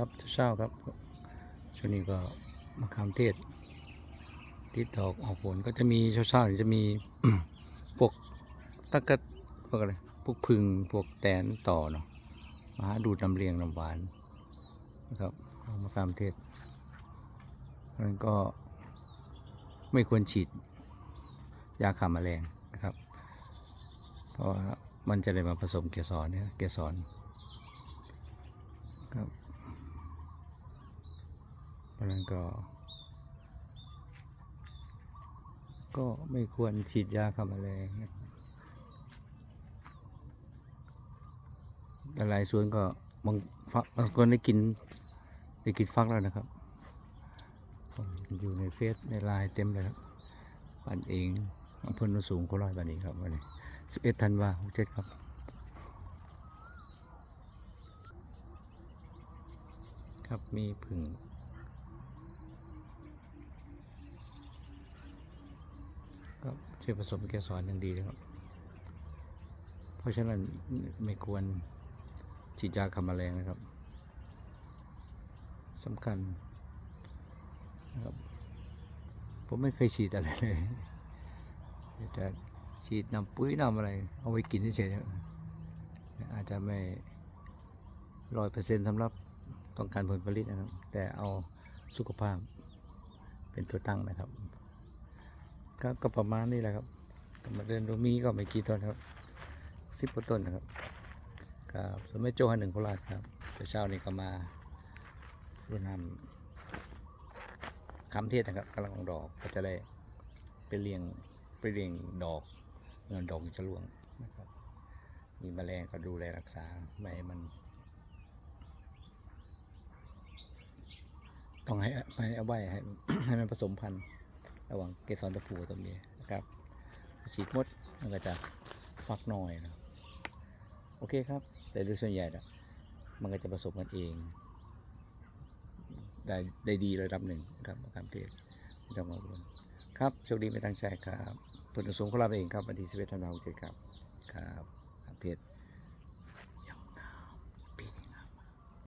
ครับเช้าครับช่วงนี้ก็มะขามเทศติดดอกออกผลก็จะมีเช้าๆจะมีพวกตะกัดพวกอะไรพวกพึ่งพวกแตนต่อเนาะมาดูดน้ำเลี้ยงน้ำหวานนะครับเอามะขามเทศมันก็ไม่ควรฉีดยาฆ่าแมลงนะครับ เพราะว่ามันจะได้มาผสมเกสรเนี่ยเกสรครับ ราะนั้นก็ ก็ไม่ควรฉีดยาฆ่าแมลงนะหลายส่วนก็บางฟักบางคนได้กินได้กินฟักแล้วนะครับ อยู่ในเฟซในไลน์เต็มเลยครับปั่นเองอำเภอโนนสูงโคราชบันนี้ครับวันนี้สิบเอ็ดธันวาหกเจ็ดครับครับมีผึ่ง ก็ช่วยผสมเกสรอย่างดีนะครับ เพราะฉะนั้นไม่ควรฉีดยาฆ่าแมลงนะครับสำคัญนะครับผมไม่เคยฉีดอะไรเลยแต่ฉีดน้ำปุ๋ยน้ำอะไร เอาไว้กินเฉยๆอาจจะไม่ร้อยเปอร์เซ็นต์สำหรับต้องการผลผลิตนะครับ แต่เอาสุขภาพเป็นตัวตั้งนะครับ ก็ก็ประมาณนี้แหละครับกมาเดินดูมีก็ไม่กี่ต้นครับสิบกว่าต้นนะครับครับสวนแม่โจ้หันหนึ่งโคราชครับแต่เช้านี้ก็มารุ่นำคำเทศนะครับกำลังออกดอกก็จะได้ไปเลี้ยงไปเลี้ยงดอกเงินดอกจะร่วงนะครับมีแมลงก็ดูแลรักษาไม่ให้มัน ต้องให้ให้เอาไว้ให้ให้มันผสมพันธุ์ ระหว่างเกสรตัวผู้กับตัวเมียนะครับฉีดมดมันก็จะฟักน้อยนะโอเคครับ แต่โดยส่วนใหญ่นะมันก็จะผสมกันเอง ได้ได้ดีระดับหนึ่งนะครับมะขามเทศไม่ต้องกังวลครับโชคดีไม่ตั้งใจครับผลสมของเราเองครับวันที่11ธันวาคมครับครับเทศ